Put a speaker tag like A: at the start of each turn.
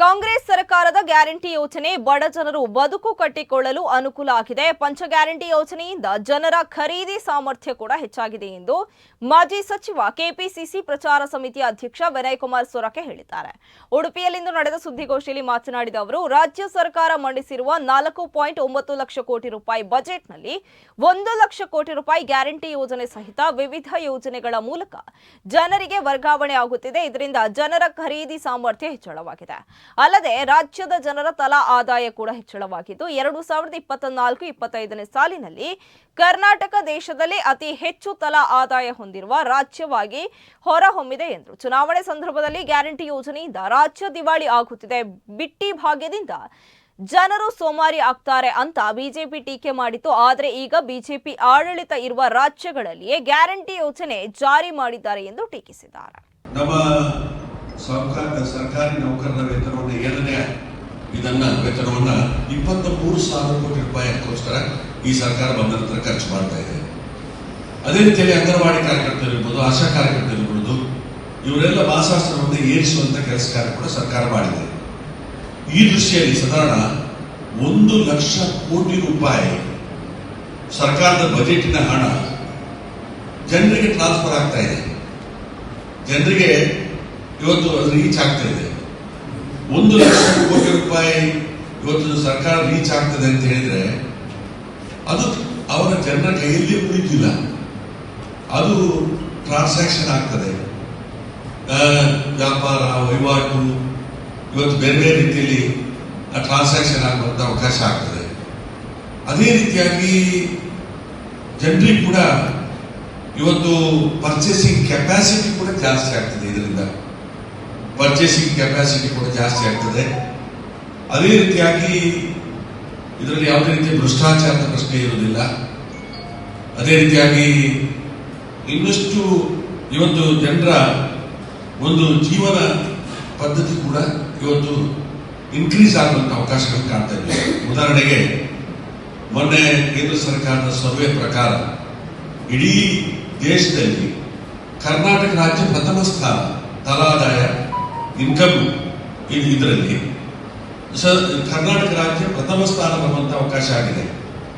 A: ಕಾಂಗ್ರೆಸ್ ಸರ್ಕಾರದ ಗ್ಯಾರಂಟಿ ಯೋಜನೆ ಬಡ ಜನರು ಬದುಕು ಕಟ್ಟಿಕೊಳ್ಳಲು ಅನುಕೂಲ ಆಗಿದೆ. ಪಂಚ ಗ್ಯಾರಂಟಿ ಯೋಜನೆಯಿಂದ ಜನರ ಖರೀದಿ ಸಾಮರ್ಥ್ಯ ಕೂಡ ಹೆಚ್ಚಾಗಿದೆ ಎಂದು ಮಾಜಿ ಸಚಿವ ಕೆಪಿಸಿಸಿ ಪ್ರಚಾರ ಸಮಿತಿ ಅಧ್ಯಕ್ಷ ವಿನಯ್ ಕುಮಾರ್ ಸೊರಕೆ ಹೇಳಿದ್ದಾರೆ. ಉಡುಪಿಯಲ್ಲಿಂದು ನಡೆದ ಸುದ್ದಿಗೋಷ್ಠಿಯಲ್ಲಿ ಮಾತನಾಡಿದ ಅವರು, ರಾಜ್ಯ ಸರ್ಕಾರ ಮಂಡಿಸಿರುವ ನಾಲ್ಕು ಪಾಯಿಂಟ್ ಒಂಬತ್ತು ಲಕ್ಷ ಕೋಟಿ ರೂಪಾಯಿ ಬಜೆಟ್ನಲ್ಲಿ ಒಂದು ಲಕ್ಷ ಕೋಟಿ ರೂಪಾಯಿ ಗ್ಯಾರಂಟಿ ಯೋಜನೆ ಸಹಿತ ವಿವಿಧ ಯೋಜನೆಗಳ ಮೂಲಕ ಜನರಿಗೆ ವರ್ಗಾವಣೆ ಆಗುತ್ತಿದೆ. ಇದರಿಂದ ಜನರ ಖರೀದಿ ಸಾಮರ್ಥ್ಯ ಹೆಚ್ಚಳವಾಗಿದೆ. ಅಲ್ಲದೆ ರಾಜ್ಯದ ಜನರ ತಲಾ ಆದಾಯ ಕೂಡ ಹೆಚ್ಚಳವಾಗಿದ್ದು, ಎರಡು ಸಾವಿರದ ಇಪ್ಪತ್ತ ನಾಲ್ಕು ಇಪ್ಪತ್ತೈದನೇ ಸಾಲಿನಲ್ಲಿ ಕರ್ನಾಟಕ ದೇಶದಲ್ಲಿ ಅತಿ ಹೆಚ್ಚು ತಲಾ ಆದಾಯ ಹೊಂದಿರುವ ರಾಜ್ಯವಾಗಿ ಹೊರಹೊಮ್ಮಿದೆ ಎಂದರು ಚುನಾವಣೆ ಸಂದರ್ಭದಲ್ಲಿ ಗ್ಯಾರಂಟಿ ಯೋಜನೆಯಿಂದ ರಾಜ್ಯ ದಿವಾಳಿ ಆಗುತ್ತಿದೆ. ಬಿಟ್ಟಿ ಭಾಗ್ಯದಿಂದ ಜನರು ಸೋಮಾರಿ ಆಗ್ತಾರೆ ಅಂತ ಬಿಜೆಪಿ ಟೀಕೆ ಮಾಡಿತ್ತು. ಆದರೆ ಈಗ ಬಿಜೆಪಿ ಆಡಳಿತ ಇರುವ ರಾಜ್ಯಗಳಲ್ಲಿಯೇ ಗ್ಯಾರಂಟಿ ಯೋಜನೆ ಜಾರಿ ಮಾಡಿದ್ದಾರೆ ಎಂದು ಟೀಕಿಸಿದ್ದಾರೆ.
B: ನಮ್ಮ ಸರ್ಕಾರ ನೌಕರರ ವೇತನವನ್ನು ಏಳನೇ ಇದನ್ನ ವೇತನವನ್ನ ಇಪ್ಪತ್ತ ಮೂರು ಸಾವಿರ ಕೋಟಿ ರೂಪಾಯಿಗೋಸ್ಕರ ಈ ಸರ್ಕಾರ ಬಂದ ನಂತರ ಖರ್ಚು ಮಾಡ್ತಾ ಇದೆ. ಅದೇ ರೀತಿಯಲ್ಲಿ ಅಂಗನವಾಡಿ ಕಾರ್ಯಕರ್ತರು ಇರ್ಬೋದು, ಆಶಾ ಕಾರ್ಯಕರ್ತರು ಇರ್ಬೋದು, ಇವರೆಲ್ಲ ಬಾಸಾಸ್ತ್ರವನ್ನು ಏರಿಸುವಂತ ಕೆಲಸ ಕಾರ್ಯ ಕೂಡ ಸರ್ಕಾರ ಮಾಡಿದೆ. ಈ ದೃಷ್ಟಿಯಲ್ಲಿ ಸಾಧಾರಣ ಒಂದು ಲಕ್ಷ ಕೋಟಿ ರೂಪಾಯಿ ಸರ್ಕಾರದ ಬಜೆಟಿನ ಹಣ ಜನರಿಗೆ ಟ್ರಾನ್ಸ್ಫರ್ ಆಗ್ತಾ ಇದೆ. ಜನರಿಗೆ ಇವತ್ತು ಅದು ರೀಚ್ ಆಗ್ತಾ ಇದೆ. ಒಂದು ಲಕ್ಷ ಕೋಟಿ ರೂಪಾಯಿ ಇವತ್ತು ಸರ್ಕಾರ ರೀಚ್ ಆಗ್ತದೆ ಅಂತ ಹೇಳಿದ್ರೆ, ಅದು ಅವರ ಜನರ ಕೈಯಲ್ಲಿ ಉಳಿತಿಲ್ಲ. ಅದು ಟ್ರಾನ್ಸಾಕ್ಷನ್ ಆಗ್ತದೆ. ವ್ಯಾಪಾರ, ವಹಿವಾಟು, ಇವತ್ತು ಬೇರೆ ಬೇರೆ ರೀತಿಯಲ್ಲಿ ಟ್ರಾನ್ಸಾಕ್ಷನ್ ಆಗುವಂತ ಅವಕಾಶ ಆಗ್ತದೆ. ಅದೇ ರೀತಿಯಾಗಿ ಜನರಿಗೆ ಕೂಡ ಇವತ್ತು ಪರ್ಚೇಸಿಂಗ್ ಕೆಪಾಸಿಟಿ ಕೂಡ ಜಾಸ್ತಿ ಆಗ್ತದೆ ಇದರಿಂದ. ಪರ್ಚೇಸಿಂಗ್ ಕೆಪಾಸಿಟಿ ಕೂಡ ಜಾಸ್ತಿ ಆಗ್ತದೆ. ಅದೇ ರೀತಿಯಾಗಿ ಇದರಲ್ಲಿ ಯಾವುದೇ ರೀತಿಯ ಭ್ರಷ್ಟಾಚಾರದ ಪ್ರಶ್ನೆ ಇರುವುದಿಲ್ಲ. ಅದೇ ರೀತಿಯಾಗಿ ಇನ್ನಷ್ಟು ಇವತ್ತು ಜನರ ಒಂದು ಜೀವನ ಪದ್ಧತಿ ಕೂಡ ಇವತ್ತು ಇನ್ಕ್ರೀಸ್ ಆಗುವಂತ ಅವಕಾಶಗಳು ಕಾಣ್ತಾ ಇದೆ. ಉದಾಹರಣೆಗೆ, ಮೊನ್ನೆ ಕೇಂದ್ರ ಸರ್ಕಾರದ ಸರ್ವೆ ಪ್ರಕಾರ ಇಡೀ ದೇಶದಲ್ಲಿ ಕರ್ನಾಟಕ ರಾಜ್ಯ ಪ್ರಥಮ ಸ್ಥಾನ ತಲಾದಾಯ ಇನ್ಕಮ್ ಇದರಲ್ಲಿ. ಸ- ಕರ್ನಾಟಕ ರಾಜ್ಯ ಪ್ರಥಮ ಸ್ಥಾನ ಬರುವಂತ ಅವಕಾಶ ಆಗಿದೆ.